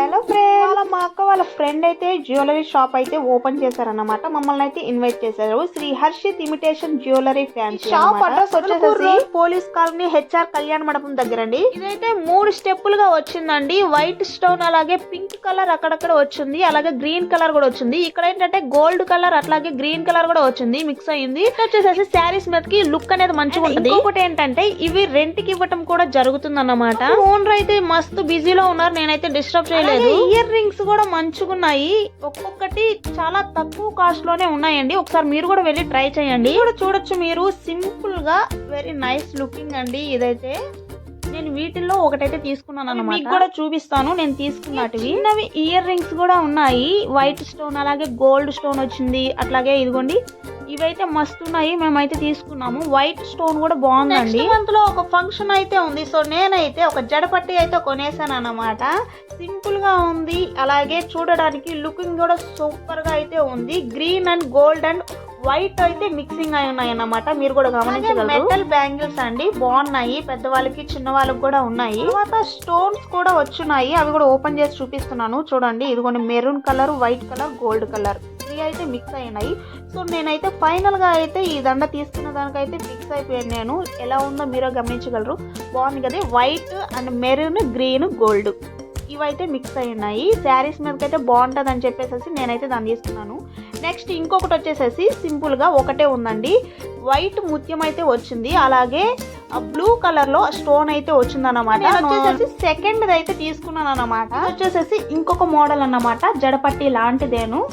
Hello friend వాళ్ళ మా అక్క వాళ్ళ ఫ్రెండ్ అయితే జ్యువెలరీ షాప్ అయితే ఓపెన్ చేశారన్నమాట. మమ్మల్ని అయితే ఇన్వైట్ చేశారు. Shri Harshith imitation jewellery fancy shop address వచ్చేసి పోలీస్ కాలనీ హెచ్ఆర్ కళ్యాణ మండపం దగ్గర అండి ఇదైతే మూడు స్టెప్పులుగా వచ్చిందండి. వైట్ స్టోన్ అలాగే పింక్ కలర్ అక్కడక్కడ వచ్చింది. అలాగే గ్రీన్ కలర్ కూడా వచ్చింది. ఇక్కడ ఏంటంటే గోల్డ్ కలర్ అట్లాగే గ్రీన్ కలర్ కూడా వచ్చింది. మిక్స్ అయ్యింది ఇక్కడ వచ్చేసేసి శారీస్ మీదకి లుక్ అనేది మంచిగా ఉంటుంది. ఇంకొకటి ఏంటంటే ఇవి రెంట్కి ఇవ్వటం కూడా జరుగుతుంది అన్నమాట ఓనర్ అయితే మస్తు బిజీలో ఉన్నారు. నేనైతే డిస్టర్బ్ చేయలేదు. ఇయర్ రింగ్స్ కూడా మంచిగా ఉన్నాయి ఒక్కొక్కటి చాలా తక్కువ కాస్ట్లోనే ఉన్నాయండి. ఒకసారి మీరు కూడా వెళ్ళి ట్రై చేయండి. కూడా చూడొచ్చు మీరు. సింపుల్గా వెరీ నైస్ లుకింగ్ అండి ఇదైతే. నేను వీటిల్లో ఒకటైతే తీసుకున్నాను అనమాట మీకు కూడా చూపిస్తాను. నేను తీసుకున్నటివి చిన్నవి ఇయర్ రింగ్స్ కూడా ఉన్నాయి. వైట్ స్టోన్ అలాగే గోల్డ్ స్టోన్ వచ్చింది. అట్లాగే ఇదిగోండి ఇవైతే మస్తు ఉన్నాయి. మేమైతే తీసుకున్నాము. వైట్ స్టోన్ కూడా బాగుందండి. మంత్లో ఒక ఫంక్షన్ అయితే ఉంది. సో నేనైతే ఒక జడపట్టి అయితే కొనేసాను అన్నమాట. సింపుల్గా ఉంది. అలాగే చూడడానికి లుకింగ్ కూడా సూపర్గా అయితే ఉంది. Green and gold and white అయితే మిక్సింగ్ అయి ఉన్నాయి అన్నమాట. మీరు కూడా గమనించగలరు. మెటల్ బ్యాంగిల్స్ అండి. బాగున్నాయి. పెద్దవాళ్ళకి చిన్న వాళ్ళకి కూడా ఉన్నాయి. తర్వాత స్టోన్స్ కూడా వచ్చున్నాయి అవి కూడా ఓపెన్ చేసి చూపిస్తున్నాను. చూడండి. ఇదిగోండి. Maroon colour white colour gold colour three అయితే మిక్స్ అయినాయి. సో నేనైతే ఫైనల్గా అయితే ఈ దండ తీసుకున్న దానికైతే ఫిక్స్ అయిపోయాను నేను. ఎలా ఉందో మీరే గమనించగలరు. బాగుంది కదా? White and maroon green gold ఇవైతే మిక్స్ అయి ఉన్నాయి శారీస్ మీదకైతే బాగుంటుంది అని చెప్పేసి నేనైతే దాన్ని తీసుకున్నాను. నెక్స్ట్ ఇంకొకటి వచ్చేసేసి సింపుల్గా ఒకటే ఉందండి. వైట్ ముత్యం అయితే వచ్చింది. అలాగే బ్లూ కలర్లో స్టోన్ అయితే వచ్చింది అనమాట వచ్చేసేసి సెకండ్ అయితే తీసుకున్నాను అనమాట వచ్చేసేసి ఇంకొక మోడల్ అన్నమాట. జడపట్టి లాంటిదేను.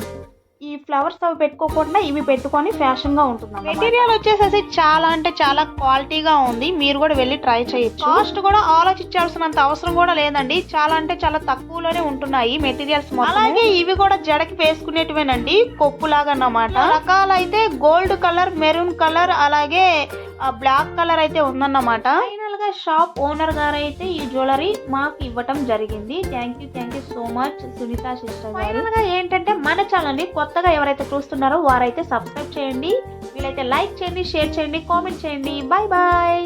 ఈ ఫ్లవర్స్ అవి పెట్టుకోకుండా ఇవి పెట్టుకొని ఫ్యాషన్గా ఉంటుంది మెటీరియల్ వచ్చేసేసి చాలా అంటే చాలా క్వాలిటీగా ఉంది. మీరు కూడా వెళ్ళి ట్రై చేయొచ్చు. కాస్ట్ కూడా ఆలోచించాల్సినంత అవసరం కూడా లేదండి. చాలా అంటే చాలా తక్కువలోనే ఉంటున్నాయి మెటీరియల్స్ అలాగే ఇవి కూడా జడకి వేసుకునేటివేనండి. కొప్పు లాగా అన్నమాట రకాలైతే గోల్డ్ కలర్ మెరూన్ కలర్ అలాగే బ్లాక్ కలర్ అయితే ఉందన్నమాట. ఫైనల్గా షాప్ ఓనర్ గారు అయితే ఈ జ్యువెలరీ మాకు ఇవ్వటం జరిగింది. Thank you thank you so much Sunitha sister ఫైనల్గా ఏంటంటే మన ఛానల్ని కొత్తగా ఎవరైతే చూస్తున్నారో వారైతే సబ్స్క్రైబ్ చేయండి. వీలైతే లైక్ చేయండి షేర్ చేయండి కామెంట్ చేయండి. Bye bye